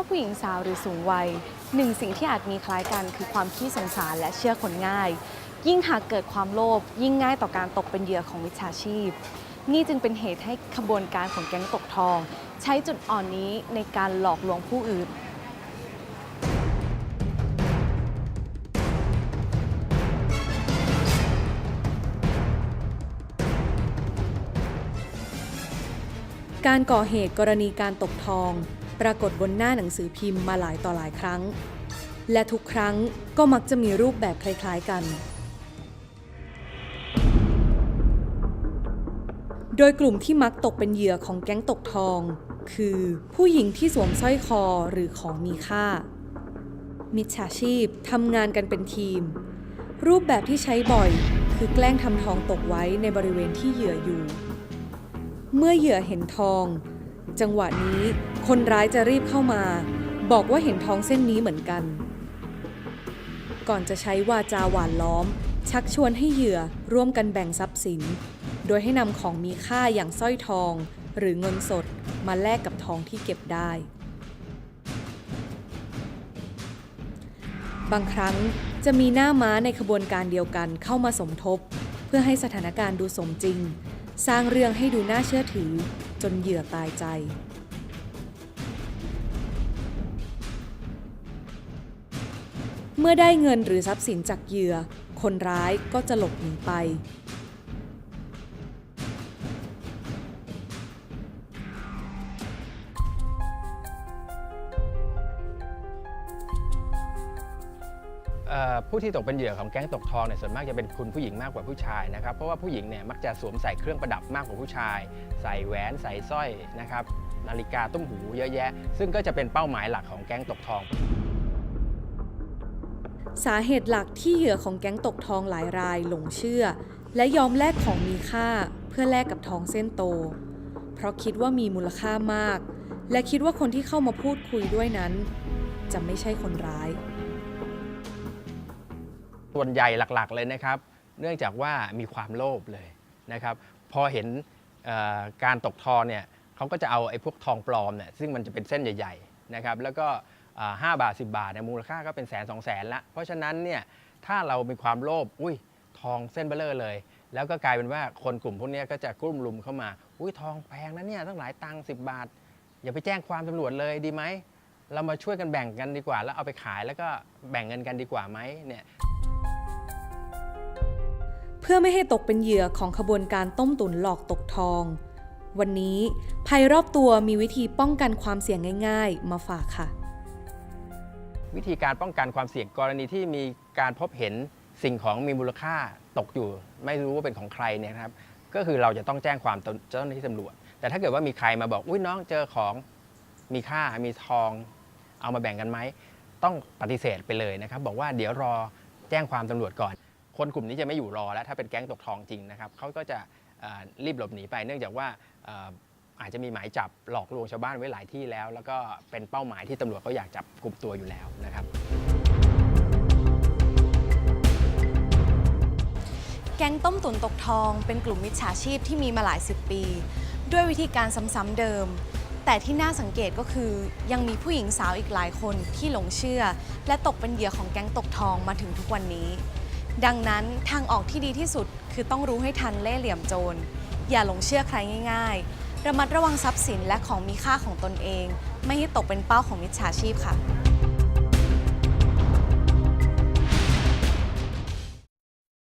ว่าผู้หญิงสาวหรือสูงวัยหนึ่งสิ่งที่อาจมีคล้ายกันคือความขี้สงสารและเชื่อคนง่าย ยิ่งหากเกิดความโลภยิ่งง่ายต่อการตกเป็นเหยื่อของมิจฉาชีพ นี่จึงเป็นเหตุให้ขบวนการของแก๊งตกทอง ใช้จุดอ่อนนี้ในการหลอกลวงผู้อื่นการก่อเหตุกรณีการตกทอง ปรากฏบนหน้าหนังสือพิมพ์มาหลายต่อหลายครั้ง และทุกครั้งก็มักจะมีรูปแบบคล้ายๆกัน โดยกลุ่มที่มักตกเป็นเหยื่อของแก๊งตกทอง คือผู้หญิงที่สวมสร้อยคอหรือของมีค่า มิจฉาชีพทำงานกันเป็นทีม รูปแบบที่ใช้บ่อยคือแกล้งทำทองตกไว้ในบริเวณที่เหยื่ออยู่ เมื่อเหยื่อเห็นทอง จังหวะนี้คนร้ายจะรีบเข้ามา บอกว่าเห็นทองเส้นนี้เหมือนกัน ก่อนจะใช้วาจาหวานล้อม ชักชวนให้เหยื่อร่วมกันแบ่งทรัพย์สิน โดยให้นำของมีค่าอย่างสร้อยทอง หรือเงินสดมาแลกกับทองที่เก็บได้ บางครั้งจะมีหน้าม้าในขบวนการเดียวกันเข้ามาสมทบ เพื่อให้สถานการณ์ดูสมจริง สร้างเรื่องให้ดูน่าเชื่อถือ จนเหยื่อตายใจ เมื่อได้เงินหรือทรัพย์สินจากเหยื่อ คนร้ายก็จะหลบหนีไป ผู้ที่ตกเป็นเหยื่อของแก๊งตกทองเนี่ยส่วนมากจะเป็นคุณผู้หญิงมากกว่าผู้ชายนะครับ เพราะว่าผู้หญิงเนี่ยมักจะสวมใส่เครื่องประดับมากกว่าผู้ชาย ใส่แหวนใส่สร้อยนะครับนาฬิกาตุ้มหูเยอะแยะ ซึ่งก็จะเป็นเป้าหมายหลักของแก๊งตกทอง สาเหตุหลักที่เหยื่อของแก๊งตกทองหลายรายหลงเชื่อ และยอมแลกของมีค่าเพื่อแลกกับทองเส้นโต เพราะคิดว่ามีมูลค่ามาก และคิดว่าคนที่เข้ามาพูดคุยด้วยนั้น จะไม่ใช่คนร้าย ส่วนใหญ่หลักๆเลยนะครับ เนื่องจากว่ามีความโลภเลยนะครับ พอเห็นการตกทองเนี่ยเขาก็จะเอาไอ้พวกทองปลอมเนี่ยซึ่งมันจะเป็นเส้นใหญ่ๆนะครับแล้วก็อ่า5บาท 10 บาทเนี่ยมูลค่าก็เป็นแสนสองแสนละเพราะฉะนั้นเนี่ยถ้าเรามีความโลภอุ้ยทองเส้นเบลอเลย แล้วก็กลายเป็นว่าคนกลุ่มพวกนี้ก็จะกลุ่มรุมเข้ามา อุ้ยทองแพงนะเนี่ยตั้งหลายตังค์10 บาท อย่าไปแจ้งความตำรวจเลยดีไหมเรามาช่วยกันแบ่งกันดีกว่า แล้วเอาไปขายแล้วก็แบ่งเงินกันดีกว่าไหมเนี่ย พื่อไม่ให้ตกเป็นเหยื่อของขบวนการต้มตุ๋นหลอกตกทอง วันนี้ภัยรอบตัวมีวิธีป้องกันความเสี่ยงง่าย ๆ มาฝากค่ะ วิธีการป้องกันความเสี่ยงกรณีที่มีการพบเห็นสิ่งของมีมูลค่าตกอยู่ ไม่รู้ว่าเป็นของใครเนี่ยนะครับ ก็คือเราจะต้องแจ้งความเจ้าหน้าที่ตำรวจ แต่ถ้าเกิดว่ามีใครมาบอกอุ้ยน้องเจอของมีค่ามีทอง เอามาแบ่งกันไหมต้องปฏิเสธไปเลยนะครับ บอกว่าเดี๋ยวรอแจ้งความตำรวจก่อน คนกลุ่มนี้จะไม่อยู่รอแล้วถ้าเป็นแก๊งตกทองจริงนะครับเขาก็จะรีบหลบหนีไป เนื่องจากว่าเอ่ออาจจะมีหมายจับหลอกลวงชาวบ้านไว้หลายที่แล้ว แล้วก็เป็นเป้าหมายที่ตำรวจเขาอยากจับกลุ่มตัวอยู่แล้วนะครับ แก๊งต้มตุ๋นตกทองเป็นกลุ่มมิจฉาชีพที่มีมาหลายสิบปี ด้วยวิธีการซ้ำๆเดิม แต่ที่น่าสังเกตก็คือ ยังมีผู้หญิงสาวอีกหลายคนที่หลงเชื่อ และตกเป็นเหยื่อของแก๊งตกทองมาถึงทุกวันนี้ ดังนั้นทางออกที่ดีที่สุดคือต้องรู้ให้ทันเล่ห์เหลี่ยมโจร อย่าหลงเชื่อใครง่าย ๆ ระมัดระวังทรัพย์สินและของมีค่าของตนเอง ไม่ให้ตกเป็นเป้าของมิจฉาชีพค่ะ